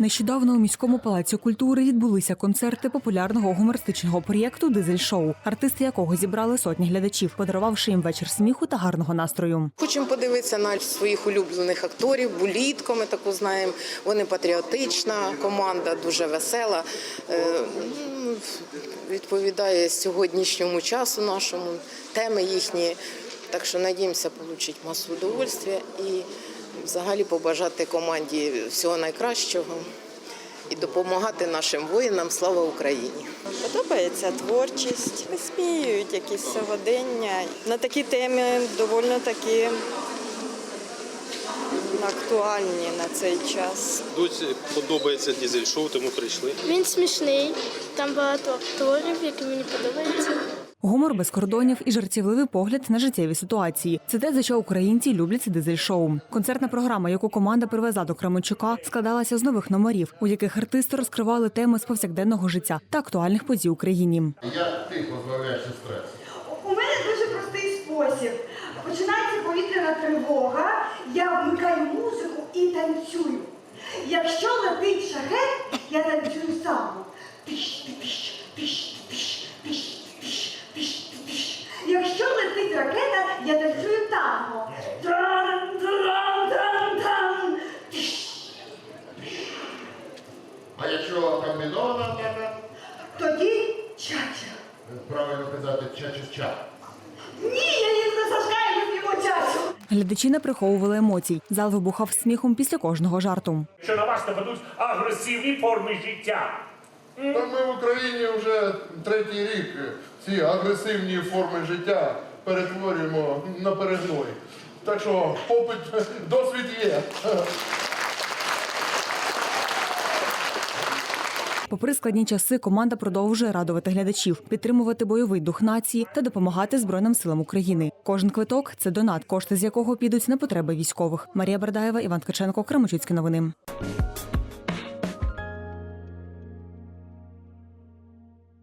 Нещодавно у міському палаці культури відбулися концерти популярного гумористичного проєкту Дизель шоу, артисти якого зібрали сотні глядачів, подарувавши їм вечір сміху та гарного настрою. Хочемо подивитися на своїх улюблених акторів, булітко, ми таку знаємо. Вони патріотична команда, дуже весела. Е, Відповідає сьогоднішньому часу нашому, теми їхні. Так що надіємося отримати масу удовольствия і взагалі побажати команді всього найкращого і допомагати нашим воїнам. Слава Україні! Подобається творчість, висміюють якісь сьогодення. На такі теми доволі такі актуальні на цей час. Досі подобається дізель шоу, тому прийшли. Він смішний, там багато акторів, які мені подобаються. Гумор без кордонів і жартівливий погляд на життєві ситуації. Це те, за що українці люблять це дизель шоу. Концертна програма, яку команда привезла до Кременчука, складалася з нових номерів, у яких артисти розкривали теми з повсякденного життя та актуальних подій в Україні. Як ти позбавляєшся стресу? У мене дуже простий спосіб. Починається повітряна тривога, я вмикаю музику і танцюю. А якщо комбінована атака, Тоді чача. правильно казати ча-ча-ча. Ні, я їх не зажигаю їхньому часу. Глядачі не приховували емоцій. Зал вибухав сміхом після кожного жарту. що на вас нападуть агресивні форми життя. Та ми в Україні вже третій рік ці агресивні форми життя перетворюємо на перегной. Так що попит, досвід є. Попри складні часи, команда продовжує радувати глядачів, підтримувати бойовий дух нації та допомагати Збройним силам України. Кожен квиток це донат, кошти з якого підуть на потреби військових. Марія Бердаєва, Іван Ткаченко, Кременчуцькі новини.